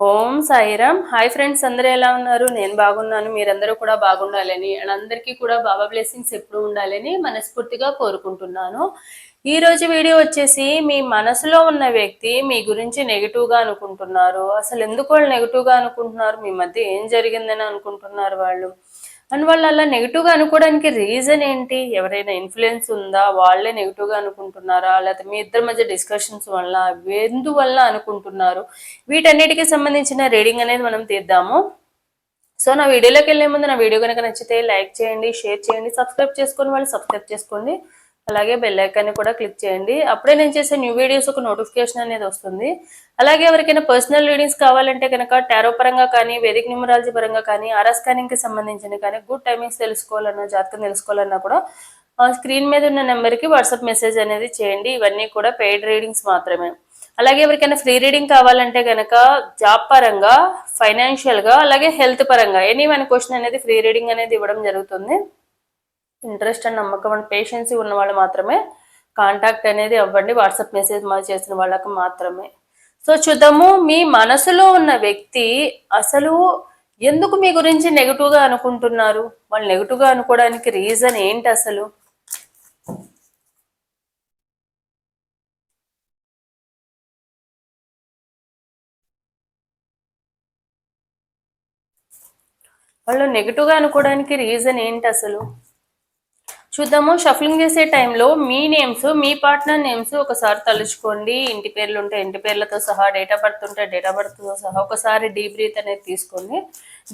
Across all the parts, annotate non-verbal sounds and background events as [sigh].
ఓం Sairam. Hi friends అందరూ ఎలా ఉన్నారు? నేను బాగున్నాను మీరందరూ కూడా బాగుండాలని అండ్ అందరికీ కూడా బాబా బ్లెస్సింగ్స్ ఎప్పుడు ఉండాలని మనస్ఫూర్తిగా కోరుకుంటున్నాను. ఈ రోజు వీడియో వచ్చేసి మీ మనసులో ఉన్న వ్యక్తి మీ గురించి నెగిటివ్గా అనుకుంటున్నారు. అసలు ఎందుకు వాళ్ళు నెగిటివ్గా అనుకుంటున్నారు? మీ మధ్య ఏం జరిగిందని అనుకుంటున్నారు వాళ్ళు? అండ్ వాళ్ళు అలా నెగిటివ్గా అనుకోవడానికి రీజన్ ఏంటి? ఎవరైనా ఇన్ఫ్లుయెన్స్ ఉందా? వాళ్ళే నెగిటివ్గా అనుకుంటున్నారా? లేకపోతే మీ ఇద్దరి మధ్య డిస్కషన్స్ వల్ల ఎందువల్ల అనుకుంటున్నారు? వీటన్నిటికీ సంబంధించిన రీడింగ్ అనేది మనం తీద్దాము. సో నా వీడియోలోకి వెళ్ళే ముందు నా వీడియో కనుక నచ్చితే లైక్ చేయండి షేర్ చేయండి సబ్స్క్రైబ్ చేసుకొని వాళ్ళు సబ్స్క్రైబ్ చేసుకోండి. అలాగే బెల్ ఐకాన్ని కూడా క్లిక్ చేయండి. అప్పుడే నేను చేసే న్యూ వీడియోస్ ఒక నోటిఫికేషన్ అనేది వస్తుంది. అలాగే ఎవరికైనా పర్సనల్ రీడింగ్స్ కావాలంటే కనుక టారో పరంగా కానీ వేదిక న్యూమరాలజీ పరంగా కానీ ఆర్ఎస్కి సంబంధించిన కానీ గుడ్ టైమింగ్స్ తెలుసుకోవాలన్నా జాతకం తెలుసుకోవాలన్నా కూడా స్క్రీన్ మీద ఉన్న నెంబర్కి వాట్సాప్ మెసేజ్ అనేది చేయండి. ఇవన్నీ కూడా పెయిడ్ రీడింగ్స్ మాత్రమే. అలాగే ఎవరికైనా ఫ్రీ రీడింగ్ కావాలంటే కనుక జాబ్ పరంగా ఫైనాన్షియల్గా అలాగే హెల్త్ పరంగా ఎనీ వన్ క్వశ్చన్ అనేది ఫ్రీ రీడింగ్ అనేది ఇవ్వడం జరుగుతుంది. ఇంట్రెస్ట్ అండ్ నమ్మకం అండ్ పేషెన్సీ ఉన్న వాళ్ళు మాత్రమే కాంటాక్ట్ అనేది అవ్వండి. వాట్సాప్ మెసేజ్ మా చేసిన వాళ్ళకి మాత్రమే. సో చూద్దాము మీ మనసులో ఉన్న వ్యక్తి అసలు ఎందుకు మీ గురించి నెగిటివ్గా అనుకుంటున్నారు? వాళ్ళు నెగిటివ్గా అనుకోవడానికి రీజన్ ఏంటి అసలు? వాళ్ళు నెగిటివ్గా అనుకోవడానికి రీజన్ ఏంటి అసలు? చూద్దాము. షఫలింగ్ చేసే టైంలో మీ నేమ్స్ మీ పార్ట్నర్ నేమ్స్ ఒకసారి తలుచుకోండి. ఇంటి పేర్లు ఉంటే ఇంటి పేర్లతో సహా డేట్ ఆఫ్ బర్త్ ఉంటే డేట్ ఆఫ్ బర్త్తో సహా ఒకసారి డీబ్రీత్ అనేది తీసుకోండి.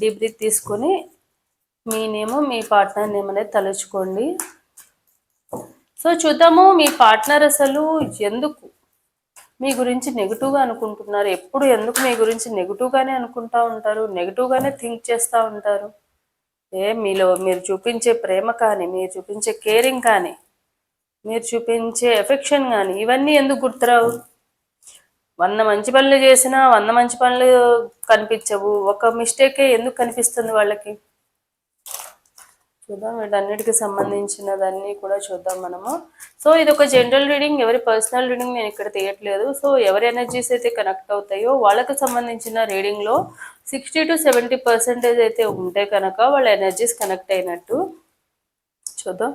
డీబ్రీత్ తీసుకొని మీ నేమ్ మీ పార్ట్నర్ నేమ్ అనేది తలుచుకోండి. సో చూద్దాము మీ పార్ట్నర్ అసలు ఎందుకు మీ గురించి నెగిటివ్గా అనుకుంటున్నారు? ఎప్పుడు ఎందుకు మీ గురించి నెగిటివ్గానే అనుకుంటూ ఉంటారు? నెగిటివ్గానే థింక్ చేస్తూ ఉంటారు? ఏ మీలో మీరు చూపించే ప్రేమ కానీ మీరు చూపించే కేరింగ్ కానీ మీరు చూపించే ఎఫెక్షన్ కానీ ఇవన్నీ ఎందుకు గుర్తురావు? వంద మంచి పనులు చేసినా వంద మంచి పనులు కనిపించవు. ఒక మిస్టేకే ఎందుకు కనిపిస్తుంది వాళ్ళకి? చూద్దాం వీటన్నిటికి సంబంధించినదన్నీ కూడా చూద్దాం మనము. సో ఇది ఒక జనరల్ రీడింగ్ ఎవరి పర్సనల్ రీడింగ్ నేను ఇక్కడ తీయట్లేదు. సో ఎవరి ఎనర్జీస్ అయితే కనెక్ట్ అవుతాయో వాళ్ళకి సంబంధించిన రీడింగ్లో సిక్స్టీ టు సెవెంటీ పర్సెంటేజ్ అయితే ఉంటే కనుక వాళ్ళ ఎనర్జీస్ కనెక్ట్ అయినట్టు. చూద్దాం.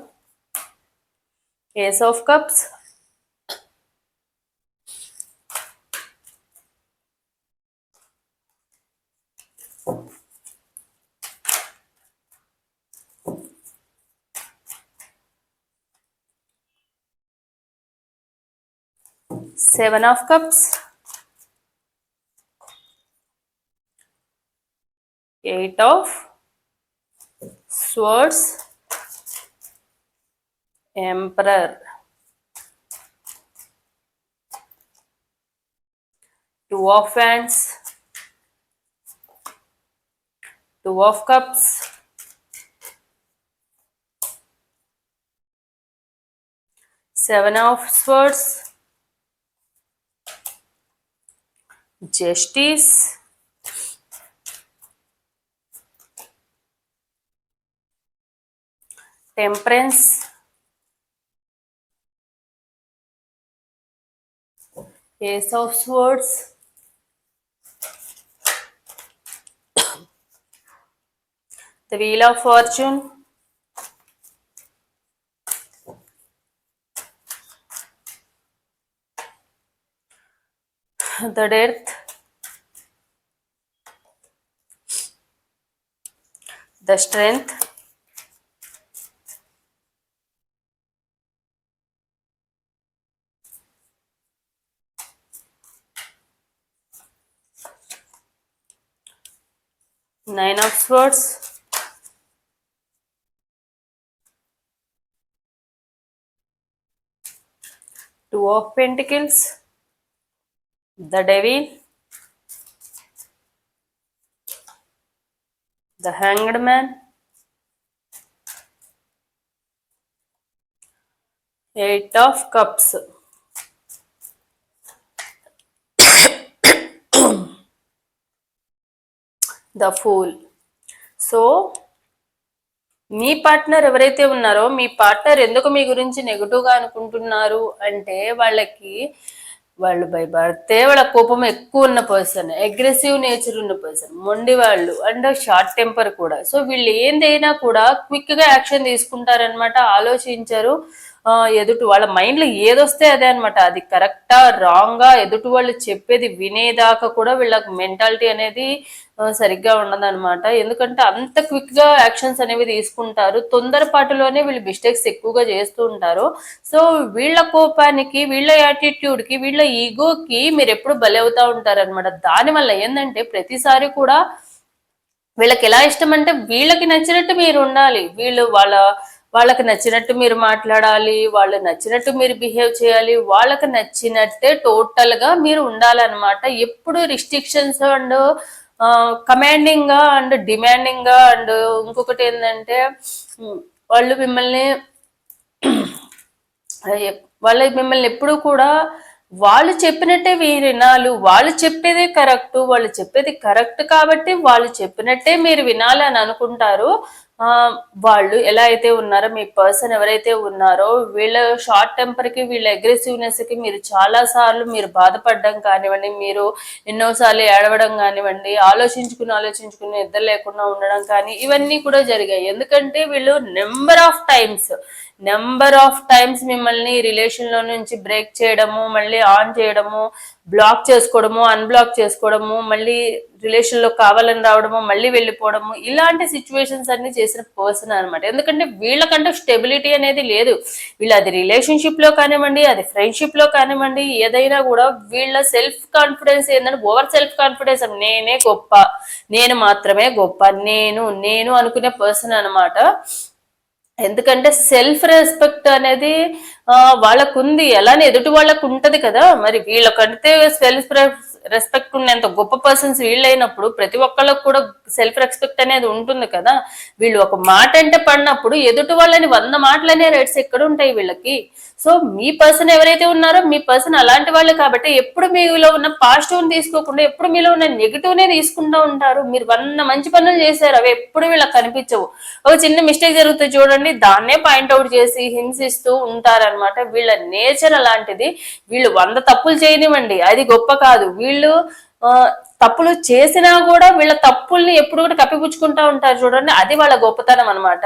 Ace of cups seven of cups eight of swords. Emperor. Two of wands. Two of cups. Seven of swords. Justice temperance eh, ace of swords [coughs] the wheel of fortune. [coughs] The death. The strength passwords. Two of pentacles. The devil. The hanged man. Eight of cups. [coughs] The fool. So me partner ఎవరైతే ఉన్నారో మీ partner ఎందుకు మీ గురించి నెగిటివ్గా అనుకుంటున్నారు అంటే వాళ్ళకి వాళ్ళు భయపడితే వాళ్ళ కోపం ఎక్కువ ఉన్న పర్సన్ అగ్రెసివ్ నేచర్ ఉన్న పర్సన్ మొండి వాళ్ళు అండ్ షార్ట్ టెంపర్ కూడా. సో వీళ్ళు ఏందైనా కూడా క్విక్గా యాక్షన్ తీసుకుంటారనమాట ఆలోచించరు. ఎదుటి వాళ్ళ మైండ్లో ఏదొస్తే అదే అనమాట అది కరెక్టా రాంగా ఎదుటి వాళ్ళు చెప్పేది వినేదాకా కూడా వీళ్ళకి మెంటాలిటీ అనేది సరిగ్గా ఉండదన్నమాట. ఎందుకంటే అంత క్విక్గా యాక్షన్స్ అనేవి తీసుకుంటారు. తొందరపాటులోనే వీళ్ళు మిస్టేక్స్ ఎక్కువగా చేస్తూ ఉంటారు. సో వీళ్ళ కోపానికి వీళ్ళ యాటిట్యూడ్కి వీళ్ళ ఈగోకి మీరు ఎప్పుడు బలవుతా ఉంటారు అనమాట దానివల్ల ఏంటంటే ప్రతిసారి కూడా వీళ్ళకి ఎలా ఇష్టం అంటే వీళ్ళకి నచ్చినట్టు మీరు ఉండాలి. వీళ్ళు వాళ్ళ వాళ్ళకి నచ్చినట్టు మీరు మాట్లాడాలి. వాళ్ళు నచ్చినట్టు మీరు బిహేవ్ చేయాలి. వాళ్ళకి నచ్చినట్టే టోటల్గా మీరు ఉండాలన్నమాట. ఎప్పుడు రిస్ట్రిక్షన్స్ అండ్ కమాండింగ్గా అండ్ డిమాండింగ్గా అండ్ ఇంకొకటి ఏంటంటే వాళ్ళు మిమ్మల్ని [clears throat] వాళ్ళ మిమ్మల్ని ఎప్పుడు కూడా వాళ్ళు చెప్పినట్టే మీరు వినాలి వాళ్ళు చెప్పేదే కరెక్ట్ వాళ్ళు చెప్పేది కరెక్ట్ కాబట్టి వాళ్ళు చెప్పినట్టే మీరు వినాలి అని అనుకుంటారు. వాళ్ళు ఎలా అయితే ఉన్నారో మీ పర్సన్ ఎవరైతే ఉన్నారో వీళ్ళ షార్ట్ టెంపర్కి వీళ్ళ అగ్రెసివ్నెస్కి మీరు చాలా సార్లు మీరు బాధపడడం కానివ్వండి మీరు ఎన్నోసార్లు ఏడవడం కానివ్వండి ఆలోచించుకుని ఆలోచించుకుని నిద్ర లేకుండా ఉండడం కానీ ఇవన్నీ కూడా జరిగాయి. ఎందుకంటే వీళ్ళు number of times number of times మిమ్మల్ని రిలేషన్లో నుంచి బ్రేక్ చేయడము మళ్ళీ ఆన్ చేయడము బ్లాక్ చేసుకోవడము అన్బ్లాక్ చేసుకోవడము మళ్ళీ రిలేషన్లో కావాలని రావడము మళ్ళీ వెళ్ళిపోవడము ఇలాంటి సిచ్యువేషన్స్ అన్ని చేసిన పర్సన్ అనమాట ఎందుకంటే వీళ్ళకంటే స్టెబిలిటీ అనేది లేదు. వీళ్ళు అది రిలేషన్షిప్లో కానివ్వండి అది ఫ్రెండ్షిప్లో కానివ్వండి ఏదైనా కూడా వీళ్ళ సెల్ఫ్ కాన్ఫిడెన్స్ ఏంటంటే ఓవర్ సెల్ఫ్ కాన్ఫిడెన్స్ నేనే గొప్ప నేను మాత్రమే గొప్ప నేను నేను అనుకునే పర్సన్ అనమాట ఎందుకంటే సెల్ఫ్ రెస్పెక్ట్ అనేది ఆ, వాళ్ళకు ఉంది అలానే ఎదుటి వాళ్ళకు ఉంటది కదా. మరి వీళ్ళకంటే సెల్ఫ్ రెస్పెక్ట్ ఉన్నంత గొప్ప పర్సన్స్ వీళ్ళైనప్పుడు ప్రతి ఒక్కళ్ళకు కూడా సెల్ఫ్ రెస్పెక్ట్ అనేది ఉంటుంది కదా. వీళ్ళు ఒక మాట అంటే పడినప్పుడు ఎదుటి వాళ్ళని వంద మాటలనే రేట్స్ ఎక్కడ ఉంటాయి వీళ్ళకి? సో మీ పర్సన్ ఎవరైతే ఉన్నారో మీ పర్సన్ అలాంటి వాళ్ళు కాబట్టి ఎప్పుడు మీలో ఉన్న పాజిటివ్ని తీసుకోకుండా ఎప్పుడు మీలో ఉన్న నెగిటివ్నే తీసుకుంటూ ఉంటారు. మీరు వంద మంచి పనులు చేశారు అవి ఎప్పుడు వీళ్ళకి కనిపించవు. ఒక చిన్న మిస్టేక్ జరుగుతుంది చూడండి దాన్నే పాయింట్ అవుట్ చేసి హింసిస్తూ ఉంటారన్నమాట. వీళ్ళ నేచర్ అలాంటిది. వీళ్ళు వంద తప్పులు చేయనివ్వండి. అది గొప్ప కాదు. వీళ్ళు వీళ్ళు తప్పులు చేసినా కూడా వీళ్ళ తప్పుల్ని ఎప్పుడు కూడా కప్పిపుచ్చుకుంటా ఉంటారు చూడండి. అది వాళ్ళ గొప్పతనం అనమాట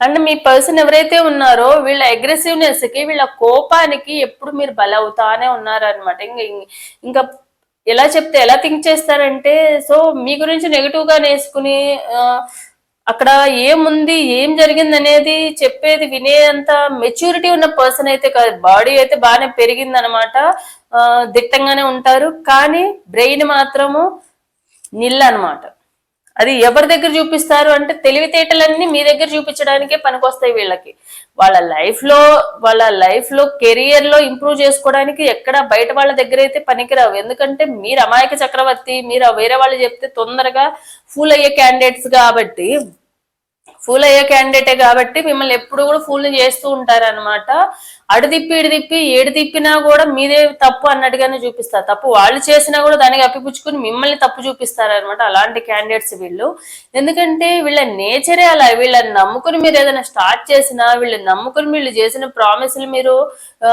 అండ్ మీ పర్సన్ ఎవరైతే ఉన్నారో వీళ్ళ అగ్రెసివ్నెస్కి వీళ్ళ కోపానికి ఎప్పుడు మీరు బలవుతానే ఉన్నారనమాట ఇంకా ఇంకా ఎలా చెప్తే ఎలా థింక్ చేస్తారంటే సో మీ గురించి నెగిటివ్గా నేసుకుని అక్కడ ఏముంది ఏం జరిగింది అనేది చెప్పేది వినేంత మెచ్యూరిటీ ఉన్న పర్సన్ అయితే కాదు. బాడీ అయితే బాగానే పెరిగింది అనమాట దిట్టంగానే ఉంటారు. కానీ బ్రెయిన్ మాత్రము నిల్ అనమాట అది ఎవరి దగ్గర చూపిస్తారు అంటే తెలివితేటలన్నీ మీ దగ్గర చూపించడానికే పనికొస్తాయి వీళ్ళకి. వాళ్ళ లైఫ్లో వాళ్ళ లైఫ్లో కెరియర్లో ఇంప్రూవ్ చేసుకోవడానికి ఎక్కడ బయట వాళ్ళ దగ్గర అయితే పనికిరావు. ఎందుకంటే మీరు అమాయక చక్రవర్తి మీరు వేరే వాళ్ళు చెప్తే తొందరగా ఫూల్ అయ్యే క్యాండిడేట్స్ కాబట్టి ఫూల్ అయ్యే క్యాండిడేటే కాబట్టి మిమ్మల్ని ఎప్పుడు కూడా ఫుల్ చేస్తూ ఉంటారన్నమాట. అడు తిప్పి ఇడు తిప్పి ఏడు తిప్పినా కూడా మీదే తప్పు అన్నట్టుగానే చూపిస్తారు. తప్పు వాళ్ళు చేసినా కూడా దానికి అప్పిపుచ్చుకుని మిమ్మల్ని తప్పు చూపిస్తారన్నమాట అలాంటి క్యాండిడేట్స్ వీళ్ళు. ఎందుకంటే వీళ్ళ నేచరే అలా వీళ్ళని నమ్ముకుని మీరు ఏదైనా స్టార్ట్ చేసినా వీళ్ళని నమ్ముకుని వీళ్ళు చేసిన ప్రామిసులు మీరు ఆ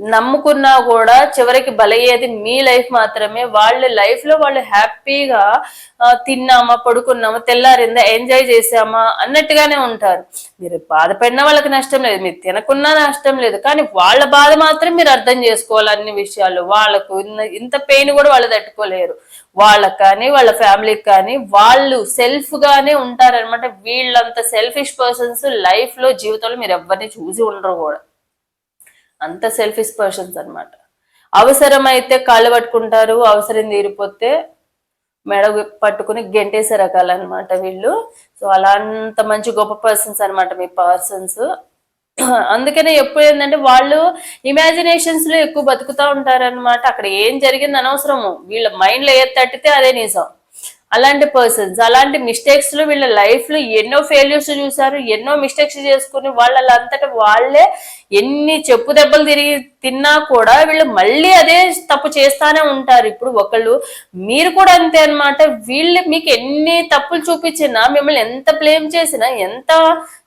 నమ్ముకున్నా కూడా చివరికి బలయ్యేది మీ లైఫ్ మాత్రమే. వాళ్ళ లైఫ్లో వాళ్ళు హ్యాపీగా తిన్నామా పడుకున్నామా తెల్లారిందా ఎంజాయ్ చేసామా అన్నట్టుగానే ఉంటారు. మీరు బాధపడినా వాళ్ళకి నష్టం లేదు మీరు తినకున్నా నష్టం లేదు కానీ వాళ్ళ బాధ మాత్రం మీరు అర్థం చేసుకోవాలి అన్ని విషయాలు. వాళ్ళకు ఇంత పెయిన్ కూడా వాళ్ళు తట్టుకోలేరు. వాళ్ళకి కానీ వాళ్ళ ఫ్యామిలీకి కానీ వాళ్ళు సెల్ఫ్ గానే ఉంటారనమాట వీళ్ళంత సెల్ఫిష్ పర్సన్స్ లైఫ్లో జీవితంలో మీరు ఎవరిని చూసి ఉండరు కూడా. అంత సెల్ఫిష్ పర్సన్స్ అనమాట అవసరం అయితే కాళ్ళు పట్టుకుంటారు అవసరం తీరిపోతే మెడ పట్టుకుని గెంటేసే రకాలన్నమాట వీళ్ళు. సో అలా అంత మంచి గొప్ప పర్సన్స్ అనమాట మీ పర్సన్స్ అందుకనే ఎప్పుడు ఏంటంటే వాళ్ళు ఇమాజినేషన్స్లో ఎక్కువ బతుకుతా ఉంటారనమాట అక్కడ ఏం జరిగింది అనవసరము. వీళ్ళ మైండ్లో ఏది తట్టితే అదే నిజం. అలాంటి పర్సన్స్ అలాంటి మిస్టేక్స్లో వీళ్ళ లైఫ్లో ఎన్నో ఫెయిల్యూర్స్ చూసారు ఎన్నో మిస్టేక్స్ చేసుకుని వాళ్ళ అంతటా వాళ్ళే ఎన్ని చెప్పు దెబ్బలు తిరిగి తిన్నా కూడా వీళ్ళు మళ్ళీ అదే తప్పు చేస్తానే ఉంటారు. ఇప్పుడు ఒకళ్ళు మీరు కూడా అంతే అనమాట వీళ్ళు మీకు ఎన్ని తప్పులు చూపించినా మిమ్మల్ని ఎంత బ్లేమ్ చేసినా ఎంత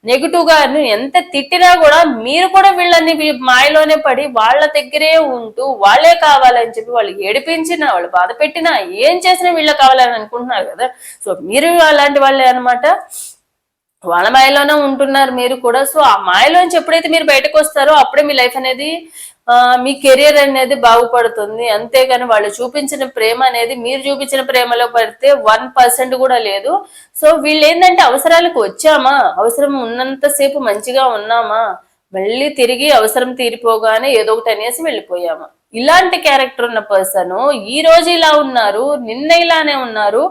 నెగిటివ్గా ఎంత తిట్టినా కూడా మీరు కూడా వీళ్ళని మాయలోనే పడి వాళ్ళ దగ్గరే ఉంటూ వాళ్ళే కావాలని చెప్పి వాళ్ళు ఏడిపించినా వాళ్ళు బాధ పెట్టినా ఏం చేసినా వీళ్ళే కావాలని అనుకుంటున్నారు కదా. సో మీరు అలాంటి వాళ్ళే అనమాట వాళ్ళ మాయలోనే ఉంటున్నారు మీరు కూడా. సో ఆ మాయలోంచి ఎప్పుడైతే మీరు బయటకు వస్తారో అప్పుడే మీ లైఫ్ అనేది మీ కెరియర్ అనేది బాగుపడుతుంది. అంతేగాని వాళ్ళు చూపించిన ప్రేమ అనేది మీరు చూపించిన ప్రేమలో పడితే వన్ పర్సెంట్ కూడా లేదు. సో వీళ్ళు ఏంటంటే అవసరాలకు వచ్చామా? అవసరం ఉన్నంతసేపు మంచిగా ఉన్నామా? మళ్ళీ తిరిగి అవసరం తీరిపోగానే ఏదో ఒకటి అనేసి వెళ్ళిపోయామా? ఇలాంటి క్యారెక్టర్ ఉన్న పర్సన్ ఈ రోజు ఇలా ఉన్నారు నిన్న ఇలానే ఉన్నారు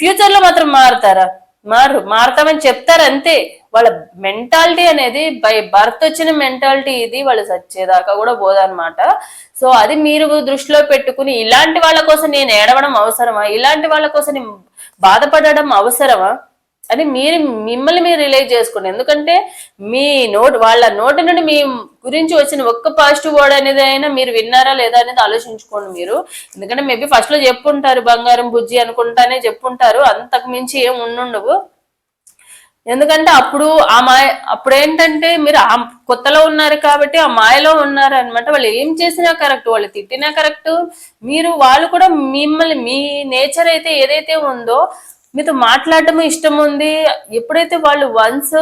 ఫ్యూచర్లో మాత్రం మారుతారా? మారు మారతామని చెప్తారు అంతే. వాళ్ళ మెంటాలిటీ అనేది బై బర్త్ వచ్చిన మెంటాలిటీ ఇది వాళ్ళు చచ్చేదాకా కూడా పోదన్నమాట. సో అది మీరు దృష్టిలో పెట్టుకుని ఇలాంటి వాళ్ళ కోసం నేను ఏడవడం అవసరమా? ఇలాంటి వాళ్ళ కోసం నేను బాధపడడం అవసరమా? అని మీరు మిమ్మల్ని మీరు రిలైజ్ చేసుకోండి. ఎందుకంటే మీ నోట్ వాళ్ళ నోటి నుండి మీ గురించి వచ్చిన ఒక్క పాజిటివ్ వర్డ్ అనేది అయినా మీరు విన్నారా లేదా అనేది ఆలోచించుకోండి మీరు. ఎందుకంటే మేబీ ఫస్ట్లో చెప్పుంటారు బంగారం బుజ్జి అనుకుంటానే చెప్పుంటారు అంతకు మించి ఏం ఉండుండవు. ఎందుకంటే అప్పుడు ఆ మాయ అప్పుడు ఏంటంటే మీరు ఆ కొత్తలో ఉన్నారు కాబట్టి ఆ మాయలో ఉన్నారు అనమాట వాళ్ళు ఏం చేసినా కరెక్ట్ వాళ్ళు తిట్టినా కరెక్ట్. మీరు వాళ్ళు కూడా మిమ్మల్ని మీ నేచర్ అయితే ఏదైతే ఉందో మీతో మాట్లాడటం ఇష్టం ఉంది ఎప్పుడైతే వాళ్ళు వన్స్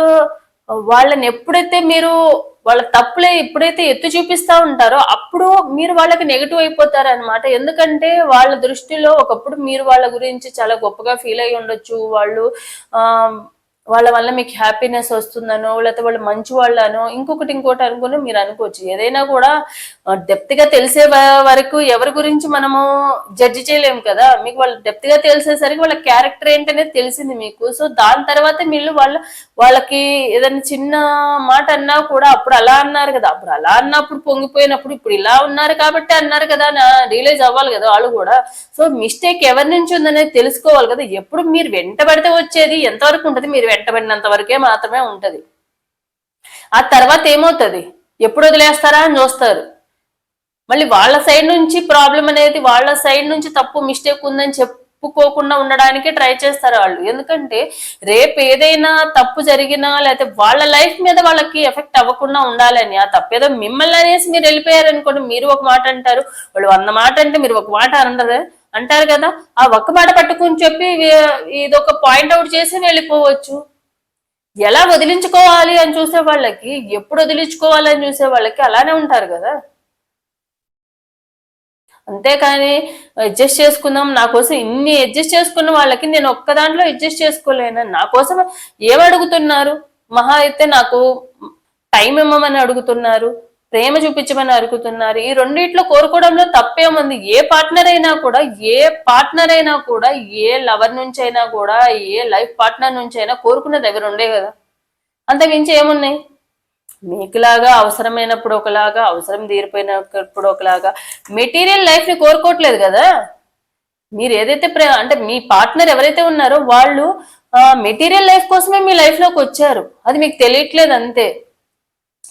వాళ్ళని ఎప్పుడైతే మీరు వాళ్ళ తప్పులే ఎప్పుడైతే ఎత్తు చూపిస్తా ఉంటారో అప్పుడు మీరు వాళ్ళకి నెగిటివ్ అయిపోతారు అనమాట ఎందుకంటే వాళ్ళ దృష్టిలో ఒకప్పుడు మీరు వాళ్ళ గురించి చాలా గొప్పగా ఫీల్ అయి ఉండొచ్చు వాళ్ళు ఆ వాళ్ళ వల్ల మీకు హ్యాపీనెస్ వస్తుందనో లేకపోతే వాళ్ళు మంచి వాళ్ళనో ఇంకొకటి ఇంకోటి అనుకుని మీరు అనుకోవచ్చు. ఏదైనా కూడా డెప్త్గా తెలిసే వరకు ఎవరి గురించి మనము జడ్జి చేయలేము కదా. మీకు వాళ్ళు డెప్త్గా తెలిసేసరికి వాళ్ళ క్యారెక్టర్ ఏంటనేది తెలిసింది మీకు. సో దాని తర్వాత మీరు వాళ్ళ వాళ్ళకి ఏదైనా చిన్న మాట అన్నా కూడా అప్పుడు అలా అన్నారు కదా. అప్పుడు అలా అన్నప్పుడు పొంగిపోయినప్పుడు ఇప్పుడు ఇలా ఉన్నారు కాబట్టి అన్నారు కదా నా రియలైజ్ అవ్వాలి కదా వాళ్ళు కూడా. సో మిస్టేక్ ఎవరి నుంచి ఉందనేది తెలుసుకోవాలి కదా. ఎప్పుడు మీరు వెంటబడితే వచ్చేది ఎంతవరకు ఉంటుంది మీరు పెట్టబడినంత వరకే మాత్రమే ఉంటుంది. ఆ తర్వాత ఏమవుతుంది? ఎప్పుడు వదిలేస్తారా అని చూస్తారు. మళ్ళీ వాళ్ళ సైడ్ నుంచి ప్రాబ్లం అనేది వాళ్ళ సైడ్ నుంచి తప్పు మిస్టేక్ ఉందని చెప్పుకోకుండా ఉండడానికి ట్రై చేస్తారు వాళ్ళు. ఎందుకంటే రేపు ఏదైనా తప్పు జరిగినా లేకపోతే వాళ్ళ లైఫ్ మీద వాళ్ళకి ఎఫెక్ట్ అవ్వకుండా ఉండాలని ఆ తప్పు ఏదో మిమ్మల్ని అనేసి మీరు వెళ్ళిపోయారు అనుకోండి మీరు ఒక మాట అంటారు వాళ్ళు వంద మాట అంటే మీరు ఒక మాట అనరు. అంటారు కదా ఆ ఒక్క మాట పట్టుకుని చెప్పి ఇదొక పాయింట్ అవుట్ చేసి వెళ్ళిపోవచ్చు. ఎలా వదిలించుకోవాలి అని చూసే వాళ్ళకి ఎప్పుడు వదిలించుకోవాలి అని చూసే వాళ్ళకి అలానే ఉంటారు కదా. అంతేకాని అడ్జస్ట్ చేసుకుందాం నా కోసం ఇన్ని అడ్జస్ట్ చేసుకున్న వాళ్ళకి నేను ఒక్క దాంట్లో అడ్జస్ట్ చేసుకోలేను. నా కోసం ఏమడుగుతున్నారు అడుగుతున్నారు? మహా అయితే నాకు టైం ఇమ్మని అడుగుతున్నారు. ప్రేమ చూపించమని అరుగుతున్నారు ఈ రెండిట్లో కోరుకోవడంలో తప్పేముంది ఏ పార్ట్నర్ అయినా కూడా ఏ పార్ట్నర్ అయినా కూడా ఏ లవర్ నుంచి అయినా కూడా ఏ లైఫ్ పార్ట్నర్ నుంచి అయినా కోరుకునేది దగ్గర ఉండే కదా. అంతకించి ఏమున్నాయి? మీకులాగా అవసరమైనప్పుడు ఒకలాగా అవసరం తీరిపోయినప్పుడు ఒకలాగా మెటీరియల్ లైఫ్ని కోరుకోవట్లేదు కదా. మీరు ఏదైతే ప్రే అంటే మీ పార్ట్నర్ ఎవరైతే ఉన్నారో వాళ్ళు మెటీరియల్ లైఫ్ కోసమే మీ లైఫ్లోకి వచ్చారు. అది మీకు తెలియట్లేదు అంతే.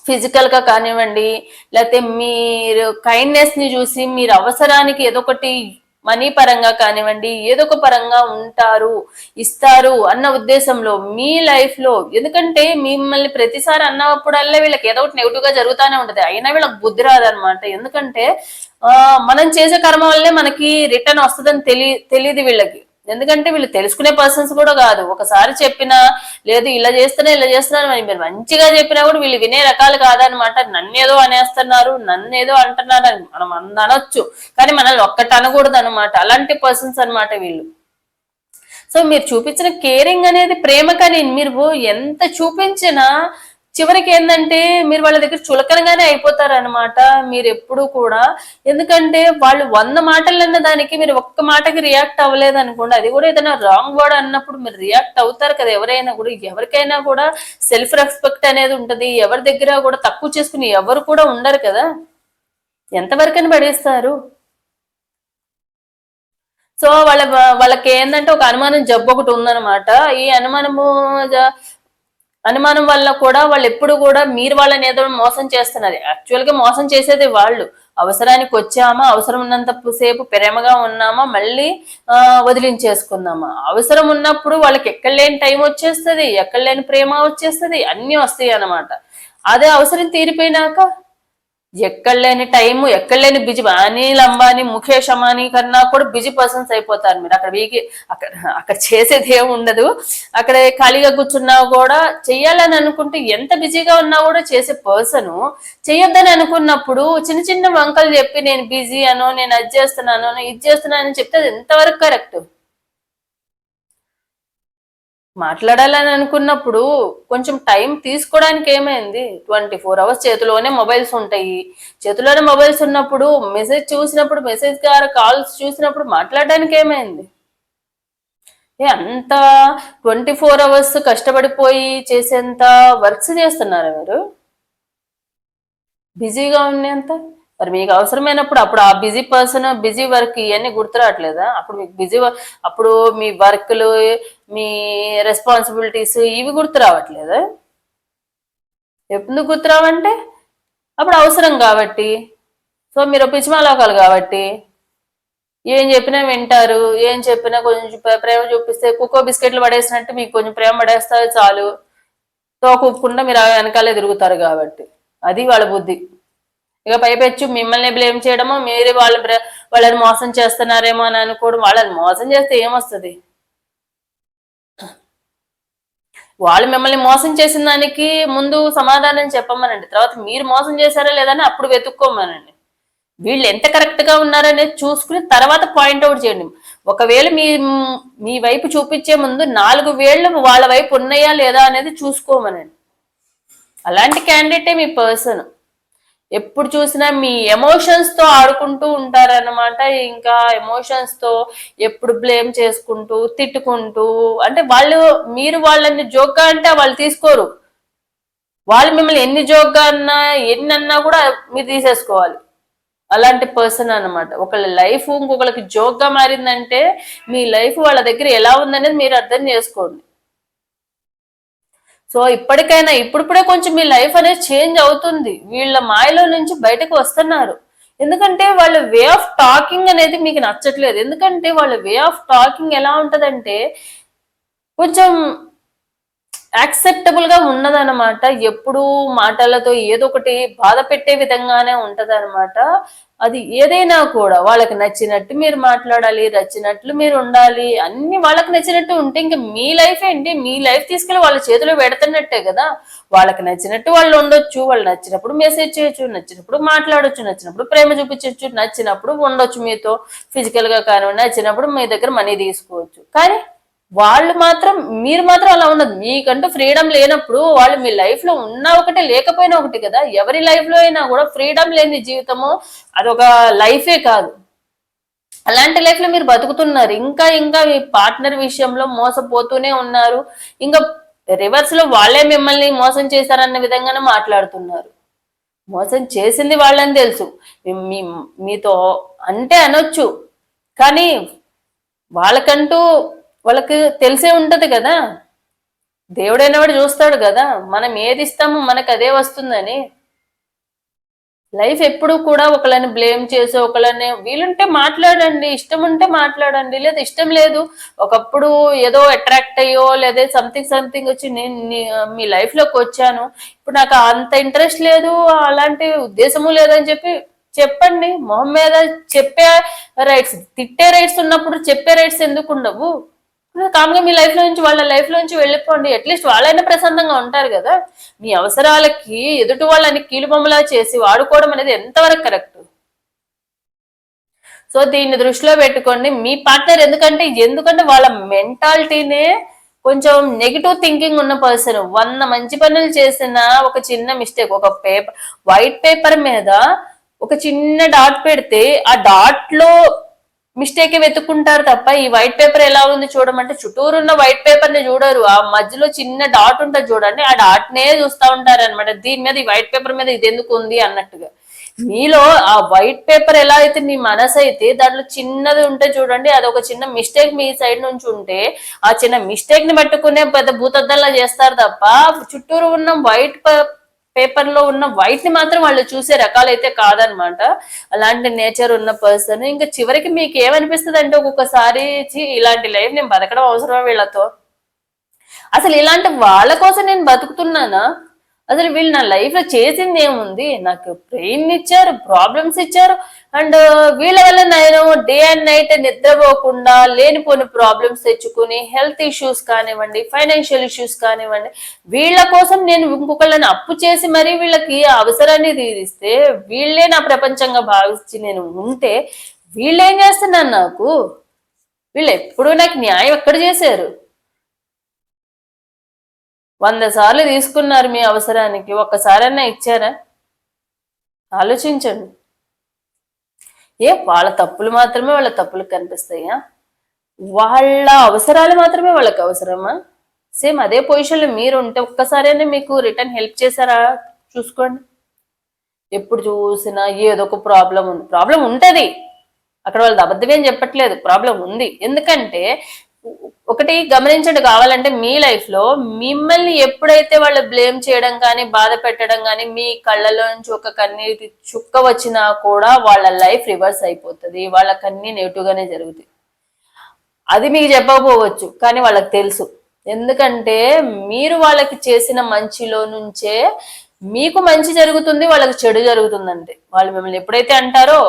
ఫిజికల్గా కానివ్వండి లేకపోతే మీరు కైండ్నెస్ని చూసి మీరు అవసరానికి ఏదో ఒకటి మనీ పరంగా కానివ్వండి ఏదో ఒక పరంగా ఉంటారు ఇస్తారు అన్న ఉద్దేశంలో మీ లైఫ్లో ఎందుకంటే మిమ్మల్ని ప్రతిసారి అన్నప్పుడల్లా వీళ్ళకి ఏదో ఒకటి నెగిటివ్గా జరుగుతానే ఉంటది. అయినా వీళ్ళకి బుద్ధి రాదనమాట ఎందుకంటే ఆ మనం చేసే కర్మ వల్లే మనకి రిటర్న్ వస్తుందని తెలియ తెలియదు వీళ్ళకి. ఎందుకంటే వీళ్ళు తెలుసుకునే పర్సన్స్ కూడా కాదు. ఒకసారి చెప్పినా లేదు ఇలా చేస్తున్నా ఇలా చేస్తున్నాను అని మీరు మంచిగా చెప్పినా కూడా వీళ్ళు వినే రకాలు కాదనమాట నన్ను ఏదో అనేస్తున్నారు నన్ను ఏదో అంటున్నారు అని మనం అంద అనొచ్చు. కానీ మనల్ని ఒక్కటి అనకూడదు అనమాట అలాంటి పర్సన్స్ అనమాట వీళ్ళు. సో మీరు చూపించిన కేరింగ్ అనేది ప్రేమ కానీ మీరు ఎంత చూపించినా చివరికి ఏంటంటే మీరు వాళ్ళ దగ్గర చులకనగానే అయిపోతారు అనమాట మీరు ఎప్పుడు కూడా. ఎందుకంటే వాళ్ళు వంద మాటలు అన్న దానికి మీరు ఒక్క మాటకి రియాక్ట్ అవ్వలేదు అనుకోండి అది కూడా ఏదైనా రాంగ్ వర్డ్ అన్నప్పుడు మీరు రియాక్ట్ అవుతారు కదా ఎవరైనా కూడా. ఎవరికైనా కూడా సెల్ఫ్ రెస్పెక్ట్ అనేది ఉంటుంది. ఎవరి దగ్గర కూడా తక్కువ చేసుకుని ఎవరు కూడా ఉండరు కదా. ఎంతవరకని పడేస్తారు. సో వాళ్ళ వాళ్ళకి ఏంటంటే ఒక అనుమానం జబ్బు ఒకటి ఉందనమాట ఈ అనుమానము అనుమానం వల్ల కూడా వాళ్ళు ఎప్పుడు కూడా మీరు వాళ్ళని ఏదో మోసం చేస్తున్నారు. యాక్చువల్గా మోసం చేసేది వాళ్ళు. అవసరానికి వచ్చామా అవసరం ఉన్నంత సేపు ప్రేమగా ఉన్నామా మళ్ళీ వదిలించేసుకుందామా? అవసరం ఉన్నప్పుడు వాళ్ళకి ఎక్కడ లేని టైం వచ్చేస్తుంది ఎక్కడ లేని ప్రేమ వచ్చేస్తుంది అన్నీ వస్తాయి అన్నమాట అదే అవసరం తీరిపోయినాక ఎక్కడలేని టైము ఎక్కడలేని బిజీ. అనిల్ అంబానీ ముఖేష్ అంబానీ కన్నా కూడా బిజీ పర్సన్స్ అయిపోతారు మీరు. అక్కడ వీకి అక్కడ అక్కడ చేసేది ఏమి ఉండదు. అక్కడ ఖాళీగా కూర్చున్నా కూడా చెయ్యాలని అనుకుంటే ఎంత బిజీగా ఉన్నా కూడా చేసే పర్సన్ చెయ్యొద్దని అనుకున్నప్పుడు చిన్న చిన్న వంకలు చెప్పి నేను బిజీ అనో నేను అది చేస్తున్నాను ఇది చేస్తున్నాను అని చెప్తే అది ఎంతవరకు కరెక్ట్? మాట్లాడాలని అనుకున్నప్పుడు కొంచెం టైం తీసుకోవడానికి ఏమైంది? ట్వంటీ ఫోర్ అవర్స్ చేతిలోనే మొబైల్స్ ఉంటాయి. చేతిలోనే మొబైల్స్ ఉన్నప్పుడు మెసేజ్ చూసినప్పుడు మెసేజ్ ద్వారా కాల్స్ చూసినప్పుడు మాట్లాడడానికి ఏమైంది? ఏ అంత ట్వంటీ ఫోర్ అవర్స్ కష్టపడిపోయి చేసేంత వర్క్స్ చేస్తున్నారా మీరు? బిజీగా ఉండేంత మరి మీకు అవసరమైనప్పుడు అప్పుడు ఆ బిజీ పర్సన్ బిజీ వర్క్ ఇవన్నీ గుర్తురావట్లేదా అప్పుడు మీకు బిజీ అప్పుడు మీ వర్క్లు మీ రెస్పాన్సిబిలిటీస్ ఇవి గుర్తు రావట్లేదా? ఎందుకు గుర్తురావంటే అప్పుడు అవసరం కాబట్టి. సో మీరు పిచ్చిమాలోకాలు కాబట్టి. ఏం చెప్పినా వింటారు ఏం చెప్పినా కొంచెం ప్రేమ చూపిస్తే కుక్కో బిస్కెట్లు పడేసినట్టు మీకు కొంచెం ప్రేమ పడేస్తే చాలు. తోకుకుండా మీరు ఆ వెనకాలే తిరుగుతారు కాబట్టి. అది వాళ్ళ బుద్ధి. ఇక పైపెచ్చు మిమ్మల్ని బ్లేమ్ చేయడమో మీరే వాళ్ళ వాళ్ళని మోసం చేస్తున్నారేమో అని అనుకోవడం వాళ్ళని మోసం చేస్తే ఏమొస్తుంది? వాళ్ళు మిమ్మల్ని మోసం చేసిన దానికి ముందు సమాధానం చెప్పమనండి. తర్వాత మీరు మోసం చేశారా లేదని అప్పుడు వెతుక్కోమనండి. వీళ్ళు ఎంత కరెక్ట్గా ఉన్నారనేది చూసుకుని తర్వాత పాయింట్ అవుట్ చేయండి. ఒకవేళ మీ మీ వైపు చూపించే ముందు నాలుగు వేళ్ళు వాళ్ళ వైపు ఉన్నాయా లేదా అనేది చూసుకోమనండి. అలాంటి క్యాండిడేటే మీ పర్సన్ ఎప్పుడు చూసినా మీ ఎమోషన్స్తో ఆడుకుంటూ ఉంటారనమాట ఇంకా ఎమోషన్స్తో ఎప్పుడు బ్లేమ్ చేసుకుంటూ తిట్టుకుంటూ అంటే వాళ్ళు మీరు వాళ్ళని జోక్గా అంటే వాళ్ళు తీసుకోరు. వాళ్ళు మిమ్మల్ని ఎన్ని జోక్గా అన్నా ఎన్ని అన్నా కూడా మీరు తీసేసుకోవాలి. అలాంటి పర్సన్ అన్నమాట. ఒకళ్ళ లైఫ్ ఇంకొకళ్ళకి జోక్గా మారిందంటే మీ లైఫ్ వాళ్ళ దగ్గర ఎలా ఉందనేది మీరు అర్థం చేసుకోండి. సో ఇప్పటికైనా ఇప్పుడిప్పుడే కొంచెం మీ లైఫ్ అనేది చేంజ్ అవుతుంది. వీళ్ళ మాయలో నుంచి బయటకు వస్తున్నారు. ఎందుకంటే వాళ్ళ వే ఆఫ్ టాకింగ్ అనేది మీకు నచ్చట్లేదు. ఎందుకంటే వాళ్ళ వే ఆఫ్ టాకింగ్ ఎలా ఉంటుందంటే కొంచెం యాక్సెప్టబుల్గా ఉన్నదన్నమాట. ఎప్పుడు మాటలతో ఏదో ఒకటి బాధ పెట్టే విధంగానే ఉంటదన్నమాట. అది ఏదైనా కూడా వాళ్ళకి నచ్చినట్టు మీరు మాట్లాడాలి నచ్చినట్లు మీరు ఉండాలి అన్ని వాళ్ళకి నచ్చినట్టు ఉంటే ఇంకా మీ లైఫ్ ఏంటి? మీ లైఫ్ తీసుకెళ్ళి వాళ్ళ చేతిలో పెడుతున్నట్టే కదా. వాళ్ళకి నచ్చినట్టు వాళ్ళు ఉండొచ్చు వాళ్ళు నచ్చినప్పుడు మెసేజ్ చేయొచ్చు నచ్చినప్పుడు మాట్లాడొచ్చు నచ్చినప్పుడు ప్రేమ చూపించవచ్చు నచ్చినప్పుడు ఉండొచ్చు మీతో. ఫిజికల్గా కానివ్వండి నచ్చినప్పుడు మీ దగ్గర మనీ తీసుకోవచ్చు. కానీ వాళ్ళు మాత్రం మీరు మాత్రం అలా ఉండదు. మీకంటూ ఫ్రీడమ్ లేనప్పుడు వాళ్ళు మీ లైఫ్లో ఉన్నా ఒకటే లేకపోయినా ఒకటి కదా. ఎవరి లైఫ్లో అయినా కూడా ఫ్రీడమ్ లేని జీవితము అదొక లైఫే కాదు. అలాంటి లైఫ్లో మీరు బతుకుతున్నారు. ఇంకా ఇంకా మీ పార్ట్నర్ విషయంలో మోసపోతూనే ఉన్నారు. ఇంకా రివర్స్లో వాళ్ళే మిమ్మల్ని మోసం చేశారన్న విధంగానే మాట్లాడుతున్నారు. మోసం చేసింది వాళ్ళని తెలుసు. మీ మీతో అంటే అనొచ్చు. కానీ వాళ్ళకంటూ వాళ్ళకి తెలిసే ఉంటది కదా. దేవుడైన వాడు చూస్తాడు కదా. మనం ఏది ఇస్తామో మనకు అదే వస్తుందని. లైఫ్ ఎప్పుడు కూడా ఒకళ్ళని బ్లేమ్ చేసి ఒకళ్ళని వీలుంటే మాట్లాడండి ఇష్టం ఉంటే మాట్లాడండి లేదా ఇష్టం లేదు ఒకప్పుడు ఏదో అట్రాక్ట్ అయ్యో లేదా సంథింగ్ సంథింగ్ వచ్చి నేను మీ లైఫ్లోకి వచ్చాను ఇప్పుడు నాకు అంత ఇంట్రెస్ట్ లేదు అలాంటి ఉద్దేశము లేదని చెప్పి చెప్పండి. మొహం మీద చెప్పే రైట్స్ తిట్టే రైట్స్ ఉన్నప్పుడు చెప్పే రైట్స్ ఎందుకు ఉండవు? కామ్గా మీ లైఫ్లో నుంచి వాళ్ళ లైఫ్లో నుంచి వెళ్ళిపోండి. అట్లీస్ట్ వాళ్ళైనా ప్రశాంతంగా ఉంటారు కదా. మీ అవసరాలకి ఎదుటి వాళ్ళని కీలుబొమ్మలా చేసి వాడుకోవడం అనేది ఎంతవరకు కరెక్ట్ సో దీన్ని దృష్టిలో పెట్టుకోండి. మీ పార్ట్నర్ ఎందుకంటే ఎందుకంటే వాళ్ళ మెంటాలిటీనే కొంచెం నెగిటివ్ థింకింగ్ ఉన్న పర్సన్ వంద మంచి పనులు చేసిన ఒక చిన్న మిస్టేక్ ఒక పేపర్ వైట్ పేపర్ మీద ఒక చిన్న డాట్ పెడితే ఆ డాట్లో మిస్టేక్ వెతుక్కుంటారు తప్ప ఈ వైట్ పేపర్ ఎలా ఉంది చూడమంటే చుట్టూరు ఉన్న వైట్ పేపర్ని చూడరు. ఆ మధ్యలో చిన్న డాట్ ఉంటుంది చూడండి. ఆ డాట్ నే చూస్తా ఉంటారు అనమాట దీని మీద ఈ వైట్ పేపర్ మీద ఇది ఎందుకు ఉంది అన్నట్టుగా. మీలో ఆ వైట్ పేపర్ ఎలా అయితే మీ మనసు అయితే దాంట్లో చిన్నది ఉంటే చూడండి. అది ఒక చిన్న మిస్టేక్ మీ సైడ్ నుంచి ఉంటే ఆ చిన్న మిస్టేక్ని పట్టుకునే పెద్ద భూతద్దంలా చేస్తారు తప్ప చుట్టూరు ఉన్న వైట్ పేపర్లో ఉన్న వైట్ని మాత్రం వాళ్ళు చూసే రకాలైతే కాదనమాట. అలాంటి నేచర్ ఉన్న పర్సన్ ఇంకా చివరికి మీకు ఏమనిపిస్తుంది అంటే ఒక్కొక్కసారి ఇలాంటి లైఫ్ నేను బతకడం అవసరమా వీళ్ళతో? అసలు ఇలాంటి వాళ్ళ కోసం నేను బతుకుతున్నానా? అసలు వీళ్ళు నా లైఫ్లో చేసింది ఏముంది? నాకు పెయిన్ ఇచ్చారు ప్రాబ్లమ్స్ ఇచ్చారు. అండ్ uh, వీళ్ళ వల్ల నేను డే అండ్ నైట్ నిద్రపోకుండా లేనిపోని ప్రాబ్లమ్స్ తెచ్చుకుని హెల్త్ ఇష్యూస్ కానివ్వండి ఫైనాన్షియల్ ఇష్యూస్ కానివ్వండి వీళ్ళ కోసం నేను ఇంకొకళ్ళని అప్పు చేసి మరీ వీళ్ళకి అవసరాన్ని తీరిస్తే వీళ్ళే నా ప్రపంచంగా భావించి నేను ఉంటే వీళ్ళేం చేస్తున్నాను చేస్తున్నారు నాకు? వీళ్ళు ఎప్పుడూ నాకు న్యాయం ఎక్కడ చేశారు? వంద సార్లు తీసుకున్నారు మీ అవసరానికి. ఒక్కసారైనా ఇచ్చారా? ఆలోచించండి. ఏ వాళ్ళ తప్పులు మాత్రమే వాళ్ళ తప్పులు కనిపిస్తాయా? వాళ్ళ అవసరాలు మాత్రమే వాళ్ళకి అవసరమా? సేమ్ అదే పొజిషన్లో మీరు ఉంటే ఒక్కసారైనా మీకు రిటర్న్ హెల్ప్ చేశారా? చూసుకోండి. ఎప్పుడు చూసినా ఏదో ఒక ప్రాబ్లం ఉంది. ప్రాబ్లం ఉంటుంది. అక్కడ వాళ్ళది అబద్ధమేం చెప్పట్లేదు. ప్రాబ్లం ఉంది. ఎందుకంటే ఒకటి గమనించండి కావాలంటే మీ లైఫ్లో మిమ్మల్ని ఎప్పుడైతే వాళ్ళు బ్లేమ్ చేయడం కానీ బాధ పెట్టడం కానీ మీ కళ్ళలో నుంచి ఒక కన్నీటి చుక్క వచ్చినా కూడా వాళ్ళ లైఫ్ రివర్స్ అయిపోతుంది. వాళ్ళకన్నీ నెగిటివ్ గానే జరుగుతాయి. అది మీకు చెప్పకపోవచ్చు కానీ వాళ్ళకి తెలుసు. ఎందుకంటే మీరు వాళ్ళకి చేసిన మంచిలో నుంచే మీకు మంచి జరుగుతుంది వాళ్ళకి చెడు జరుగుతుందంటే. వాళ్ళు మిమ్మల్ని ఎప్పుడైతే అంటారో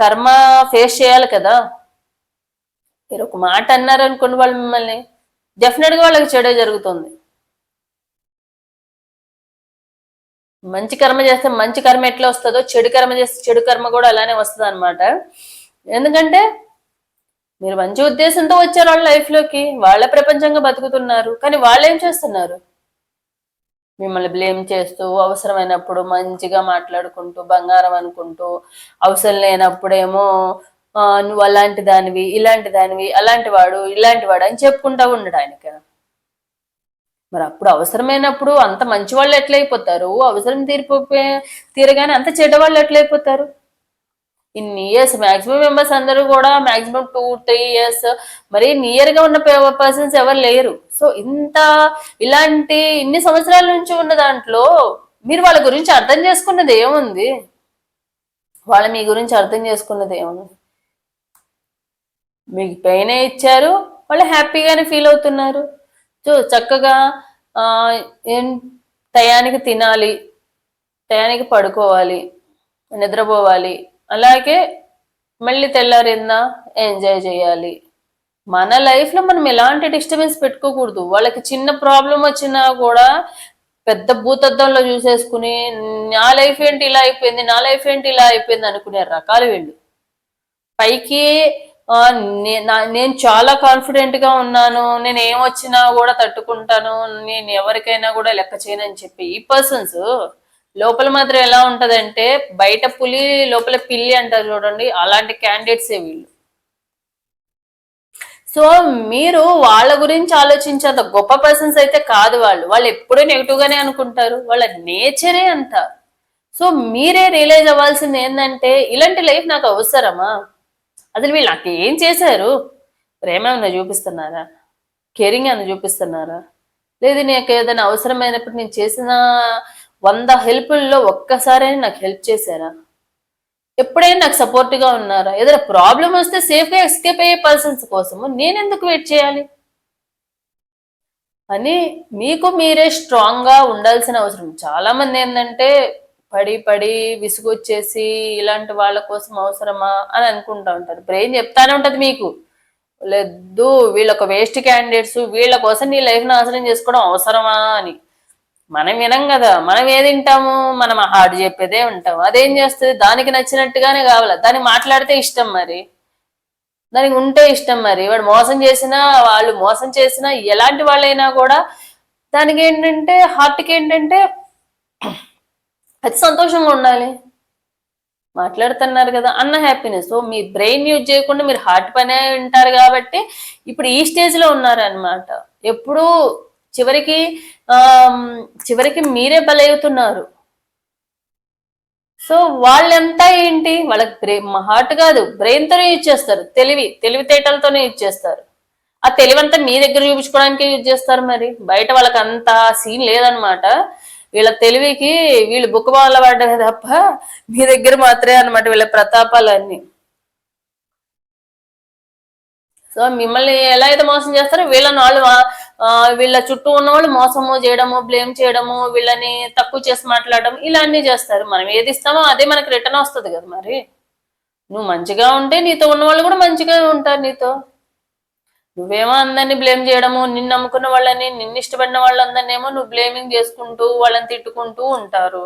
కర్మ ఫేస్ చేయాలి కదా. మీరు ఒక మాట అన్నారు అనుకోండి వాళ్ళు మిమ్మల్ని డెఫినెట్గా వాళ్ళకి చెడే జరుగుతుంది. మంచి కర్మ చేస్తే మంచి కర్మ ఎట్లా వస్తుందో చెడు కర్మ చేస్తే చెడు కర్మ కూడా అలానే వస్తుంది అనమాట ఎందుకంటే మీరు మంచి ఉద్దేశంతో వచ్చారు వాళ్ళ లైఫ్లోకి వాళ్ళ ప్రపంచంగా బతుకుతున్నారు కానీ వాళ్ళు ఏం చేస్తున్నారు? మిమ్మల్ని బ్లేమ్ చేస్తూ అవసరమైనప్పుడు మంచిగా మాట్లాడుకుంటూ బంగారం అనుకుంటూ అవసరం లేనప్పుడేమో నువ్వు అలాంటి దానివి ఇలాంటి దానివి అలాంటి వాడు ఇలాంటి వాడు అని చెప్పుకుంటా ఉండడానికి మరి అప్పుడు అవసరమైనప్పుడు అంత మంచి వాళ్ళు ఎట్లయిపోతారు అవసరం తీరిపోయి తీరగానే అంత చెడ్డ వాళ్ళు ఎట్లయిపోతారు ఇన్ని ఇయర్స్ మాక్సిమం మెంబర్స్ అందరూ కూడా మాక్సిమం టూ త్రీ ఇయర్స్ మరి నియర్గా ఉన్న పర్సన్స్ ఎవరు లేరు. సో ఇంత ఇలాంటి ఇన్ని సంవత్సరాల నుంచి ఉన్న దాంట్లో మీరు వాళ్ళ గురించి అర్థం చేసుకున్నది ఏముంది? వాళ్ళ మీ గురించి అర్థం చేసుకున్నది ఏముంది? మీకు పెయిన్ ఇచ్చారు వాళ్ళు హ్యాపీగానే ఫీల్ అవుతున్నారు. చూ చక్కగా ఏం టయానికి తినాలి టయానికి పడుకోవాలి నిద్రపోవాలి అలాగే మళ్ళీ తెల్లారిందా ఎంజాయ్ చేయాలి. మన లైఫ్లో మనం ఎలాంటి డిస్టర్బెన్స్ పెట్టుకోకూడదు. వాళ్ళకి చిన్న ప్రాబ్లం వచ్చినా కూడా పెద్ద భూతద్దంలో చూసేసుకుని నా లైఫ్ ఏంటి ఇలా అయిపోయింది నా లైఫ్ ఏంటి ఇలా అయిపోయింది అనుకునే రకాలు వీళ్ళు. పైకి నేను చాలా కాన్ఫిడెంట్గా ఉన్నాను. నేను ఏం వచ్చినా కూడా తట్టుకుంటాను. నేను ఎవరికైనా కూడా లెక్క చేయను అని చెప్పి ఈ పర్సన్స్ లోపల మాత్రం ఎలా ఉంటదంటే బయట పులి లోపల పిల్లి అంటారు చూడండి అలాంటి క్యాండిడేట్సే వీళ్ళు. సో మీరు వాళ్ళ గురించి ఆలోచించేంత గొప్ప పర్సన్స్ అయితే కాదు వాళ్ళు. వాళ్ళు ఎప్పుడూ నెగిటివ్ గానే అనుకుంటారు. వాళ్ళ నేచరే అంత. సో మీరే రియలైజ్ అవ్వాల్సింది ఏంటంటే ఇలాంటి లైఫ్ నాకు అవసరమా? అసలు వీళ్ళు నాకు ఏం చేశారు? ప్రేమ ఏమైనా చూపిస్తున్నారా? కేరింగ్ ఏమైనా చూపిస్తున్నారా? లేదు నీకు ఏదైనా అవసరమైనప్పుడు నేను చేసిన వంద హెల్ప్ల్లో ఒక్కసారైనా నాకు హెల్ప్ చేశారా? ఎప్పుడైనా నాకు సపోర్ట్గా ఉన్నారా? ఏదైనా ప్రాబ్లం వస్తే సేఫ్గా ఎక్స్కేప్ ఎస్కేప్ అయ్యే పర్సన్స్ కోసము నేను ఎందుకు వెయిట్ చేయాలి? అని మీకు మీరే స్ట్రాంగ్గా ఉండాల్సిన అవసరం. చాలామంది ఏంటంటే పడి పడి విసుగొచ్చేసి ఇలాంటి వాళ్ళ కోసం అవసరమా అని అనుకుంటా ఉంటారు. బ్రెయిన్ చెప్తానే ఉంటది మీకు. లేదు వీళ్ళొక వేస్ట్ క్యాండిడేట్స్ వీళ్ళ కోసం నీ లైఫ్ నాశనం చేసుకోవడం అవసరమా అని. మనం వినం కదా మనం ఏది వింటాము మనం హార్డ్ చెప్పేదే ఉంటాము. అదేం చేస్తుంది? దానికి నచ్చినట్టుగానే కావాలి? దానికి మాట్లాడితే ఇష్టం మరి. దానికి ఉంటే ఇష్టం మరి. వాడు మోసం చేసినా వాళ్ళు మోసం చేసినా ఎలాంటి వాళ్ళైనా కూడా దానికి ఏంటంటే హార్ట్కి ఏంటంటే అది సంతోషంగా ఉండాలి. మాట్లాడుతున్నారు కదా అన్న హ్యాపీనెస్ సో మీ బ్రెయిన్ యూజ్ చేయకుండా మీరు హార్ట్ పనే ఉంటారు కాబట్టి ఇప్పుడు ఈ స్టేజ్లో ఉన్నారు ఉన్నారనమాట ఎప్పుడు చివరికి చివరికి మీరే బలవుతున్నారు సో వాళ్ళంతా ఏంటి? వాళ్ళకి బ్రెయిన్ హార్ట్ కాదు బ్రెయిన్తోనే యూజ్ చేస్తారు. తెలివి తెలివితేటలతోనే యూజ్ చేస్తారు. ఆ తెలివంతా మీ దగ్గర చూపించుకోవడానికి యూజ్ చేస్తారు మరి. బయట వాళ్ళకి అంత సీన్ లేదనమాట వీళ్ళ తెలివికి వీళ్ళు బుక్ పడ్డమే తప్ప మీ దగ్గర మాత్రమే అనమాట వీళ్ళ ప్రతాపాలన్నీ. సో మిమ్మల్ని ఎలా అయితే మోసం చేస్తారో వీళ్ళని వాళ్ళు వీళ్ళ చుట్టూ ఉన్న వాళ్ళు మోసము చేయడము బ్లేమ్ చేయడము వీళ్ళని తక్కువ చేసి మాట్లాడడం ఇలా అన్ని చేస్తారు. మనం ఏది ఇస్తామో అదే మనకి రిటర్న్ వస్తుంది కదా మరి. నువ్వు మంచిగా ఉంటే నీతో ఉన్న వాళ్ళు కూడా మంచిగా ఉంటారు నీతో. నువ్వేమో అందరినీ బ్లేమ్ చేయడము నిన్ను నమ్ముకున్న వాళ్ళని నిన్ను ఇష్టపడిన వాళ్ళందరినీ ఏమో నువ్వు బ్లేమింగ్ చేసుకుంటూ వాళ్ళని తిట్టుకుంటూ ఉంటారు.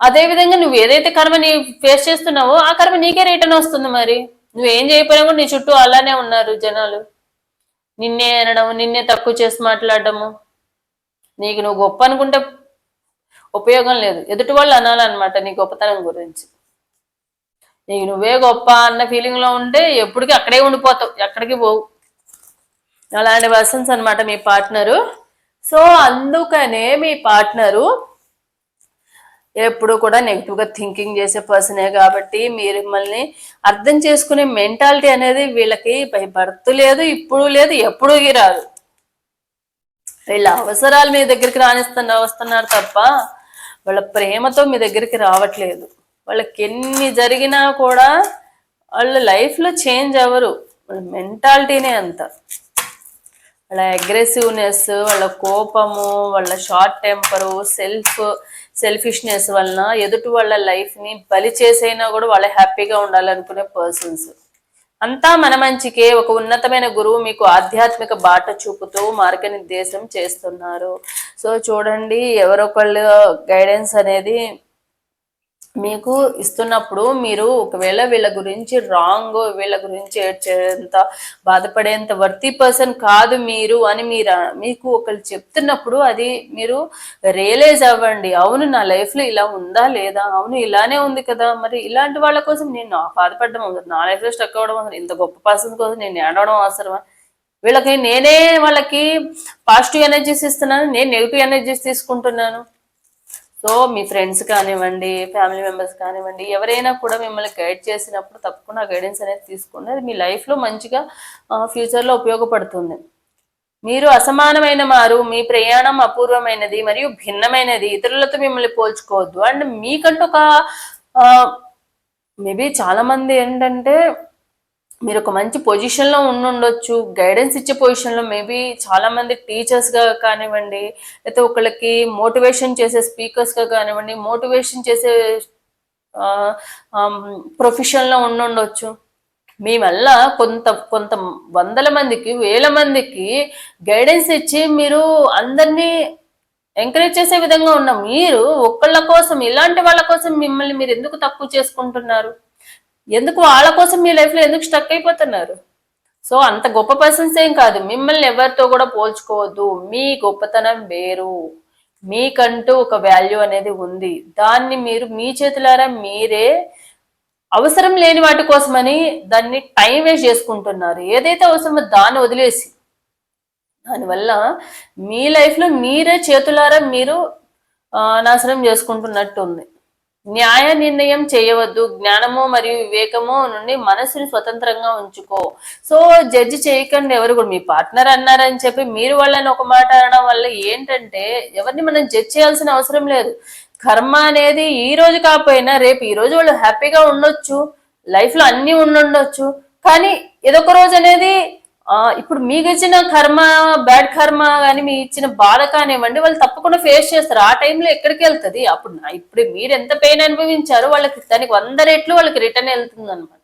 అదే విధంగా నువ్వు ఏదైతే కర్మని ఫేస్ చేస్తున్నావో ఆ కర్మ నీకే రిటర్న్ వస్తుంది మరి. నువ్వేం చేయకపోయినా కూడా నీ చుట్టూ అలానే ఉన్నారు జనాలు. నిన్నే అనడం నిన్నే తక్కువ చేసి మాట్లాడడము. నీకు నువ్వు గొప్ప అనుకుంటే ఉపయోగం లేదు. ఎదుటి వాళ్ళు అనాలన్నమాట నీ గొప్పతనం గురించి. నీకు నువ్వే గొప్ప అన్న ఫీలింగ్లో ఉంటే ఎప్పటికీ అక్కడే ఉండిపోతావు ఎక్కడికి పోవు. అలాంటి పర్సన్స్ అనమాట మీ పార్ట్నరు సో అందుకనే మీ పార్ట్నరు ఎప్పుడు కూడా నెగిటివ్గా థింకింగ్ చేసే పర్సనే కాబట్టి మీరు మిమ్మల్ని అర్థం చేసుకునే మెంటాలిటీ అనేది వీళ్ళకి బై లేదు ఇప్పుడు లేదు ఎప్పుడూ రాదు. వీళ్ళ అవసరాలు మీ దగ్గరికి రాణిస్తున్న వస్తున్నారు తప్ప వాళ్ళ ప్రేమతో మీ దగ్గరికి రావట్లేదు. వాళ్ళకి ఎన్ని జరిగినా కూడా వాళ్ళ లైఫ్లో చేంజ్ అవ్వరు. వాళ్ళ మెంటాలిటీనే అంత. వాళ్ళ అగ్రెసివ్నెస్ వాళ్ళ కోపము వాళ్ళ షార్ట్ టెంపరు సెల్ఫ్ సెల్ఫిష్నెస్ వలన ఎదుటి వాళ్ళ లైఫ్ని బలి చేసైనా కూడా వాళ్ళ హ్యాపీగా ఉండాలనుకునే పర్సన్స్ అంతా మన మంచికే. ఒక ఉన్నతమైన గురువు మీకు ఆధ్యాత్మిక బాట చూపుతూ మార్గనిర్దేశం చేస్తున్నారు. సో చూడండి ఎవరొకళ్ళు గైడెన్స్ అనేది మీకు ఇస్తున్నప్పుడు మీరు ఒకవేళ వీళ్ళ గురించి రాంగ్ వీళ్ళ గురించి ఏడ్చేంత బాధపడేంత వర్తీ పర్సన్ కాదు మీరు అని మీరు మీకు ఒకళ్ళు చెప్తున్నప్పుడు అది మీరు రియలైజ్ అవ్వండి. అవును నా లైఫ్లో ఇలా ఉందా లేదా? అవును ఇలానే ఉంది కదా? మరి ఇలాంటి వాళ్ళ కోసం నేను బాధపడడం అవసరం నా లైఫ్లో స్టక్ అవ్వడం అవసరం ఇంత గొప్ప పర్సన్ కోసం నేను ఏడవడం అవసరమా? వీళ్ళకి నేనే వాళ్ళకి పాజిటివ్ ఎనర్జీస్ ఇస్తున్నాను నేను నెగిటివ్ ఎనర్జీస్ తీసుకుంటున్నాను. సో మీ ఫ్రెండ్స్ కానివ్వండి ఫ్యామిలీ మెంబర్స్ కానివ్వండి ఎవరైనా కూడా మిమ్మల్ని గైడ్ చేసినప్పుడు తప్పకుండా గైడెన్స్ అనేది తీసుకోండి. అది మీ లైఫ్లో మంచిగా ఫ్యూచర్లో ఉపయోగపడుతుంది. మీరు అసమానమైన మారు మీ ప్రయాణం అపూర్వమైనది మరియు భిన్నమైనది ఇతరులతో మిమ్మల్ని పోల్చుకోవద్దు. అండ్ మీకంటూ ఒక మేబీ చాలామంది ఏంటంటే మీరు ఒక మంచి పొజిషన్లో ఉండుండొచ్చు. గైడెన్స్ ఇచ్చే పొజిషన్లో మేబీ చాలా మంది టీచర్స్గా కానివ్వండి లేకపోతే ఒకళ్ళకి మోటివేషన్ చేసే స్పీకర్స్గా కానివ్వండి మోటివేషన్ చేసే ప్రొఫెషన్లో ఉండుండొచ్చు. మీ వల్ల కొంత కొంత వందల మందికి వేల మందికి గైడెన్స్ ఇచ్చి మీరు అందరినీ ఎంకరేజ్ చేసే విధంగా ఉన్న మీరు ఒక్కళ్ళ కోసం ఇలాంటి వాళ్ళ కోసం మిమ్మల్ని మీరు ఎందుకు తక్కువ చేసుకుంటున్నారు? ఎందుకు వాళ్ళ కోసం మీ లైఫ్లో ఎందుకు స్టక్ అయిపోతున్నారు? సో అంత గొప్ప పర్సన్స్ ఏం కాదు. మిమ్మల్ని ఎవరితో కూడా పోల్చుకోవద్దు. మీ గొప్పతనం వేరు. మీకంటూ ఒక వాల్యూ అనేది ఉంది. దాన్ని మీరు మీ చేతులారా మీరే అవసరం లేని వాటి కోసమని దాన్ని టైం వేస్ట్ చేసుకుంటున్నారు. ఏదైతే అవసరమో దాన్ని వదిలేసి. దానివల్ల మీ లైఫ్లో మీరే చేతులారా మీరు నాశనం చేసుకుంటున్నట్టు ఉంది న్యాయ నిర్ణయం చేయవద్దు జ్ఞానము మరియు వివేకము నుండి మనసుని స్వతంత్రంగా ఉంచుకో. సో జడ్జి చేయకండి ఎవరు కూడా. మీ పార్ట్నర్ అన్నారని చెప్పి మీరు వాళ్ళని ఒక మాట అనడం వల్ల ఏంటంటే ఎవరిని మనం జడ్జ్ చేయాల్సిన అవసరం లేదు. కర్మ అనేది ఈ రోజు కాకపోయినా రేపు ఈ రోజు వాళ్ళు హ్యాపీగా ఉండొచ్చు. లైఫ్లో అన్నీ అన్ని ఉండుండొచ్చు. కానీ ఏదొక రోజు అనేది ఇప్పుడు మీకు ఇచ్చిన కర్మ బ్యాడ్ కర్మ కానీ మీ ఇచ్చిన బాధ కానివ్వండి వాళ్ళు తప్పకుండా ఫేస్ చేస్తారు. ఆ టైంలో ఎక్కడికి వెళ్తుంది? అప్పుడు ఇప్పుడు మీరు ఎంత పెయిన్ అనుభవించారో వాళ్ళకి దానికి వంద రెట్లు వాళ్ళకి రిటర్న్ వెళ్తుంది అనమాట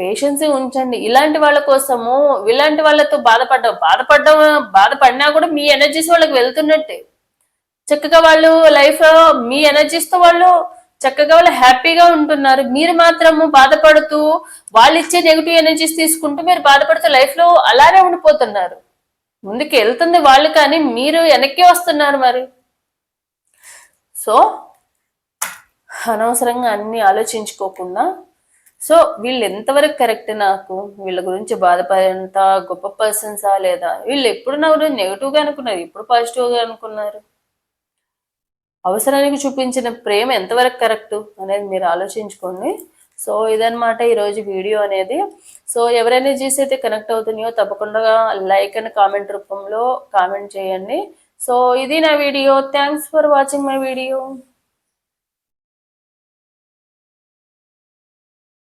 పేషెన్స్ ఉంచండి. ఇలాంటి వాళ్ళ కోసము ఇలాంటి వాళ్ళతో బాధపడ్డ బాధపడ్డం బాధపడినా కూడా మీ ఎనర్జీస్ వాళ్ళకి వెళ్తున్నట్టే. చక్కగా వాళ్ళు లైఫ్ మీ ఎనర్జీస్తో వాళ్ళు చక్కగా వాళ్ళు హ్యాపీగా ఉంటున్నారు. మీరు మాత్రము బాధపడుతూ వాళ్ళు ఇచ్చే నెగిటివ్ ఎనర్జీస్ తీసుకుంటూ మీరు బాధపడుతూ లైఫ్లో అలానే ఉండిపోతున్నారు. ముందుకు వెళ్తుంది వాళ్ళు కానీ మీరు వెనక్కి వస్తున్నారు మరి. సో అనవసరంగా అన్ని ఆలోచించుకోకుండా సో వీళ్ళు ఎంతవరకు కరెక్ట్ నాకు? వీళ్ళ గురించి బాధపడేంత గొప్ప పర్సన్సా లేదా? వీళ్ళు ఎప్పుడు నా గురించి నెగిటివ్గా అనుకున్నారు? ఎప్పుడు పాజిటివ్గా అనుకున్నారు? అవసరానికి చూపించిన ప్రేమ ఎంతవరకు కరెక్ట్ అనేది మీరు ఆలోచించుకోండి. సో ఇదనమాట ఈరోజు వీడియో అనేది. సో ఎవరైనా చూసి అయితే కనెక్ట్ అవుతున్నాయో తప్పకుండా లైక్ అండ్ కామెంట్ రూపంలో కామెంట్ చేయండి. సో ఇది నా video. Thanks for watching my video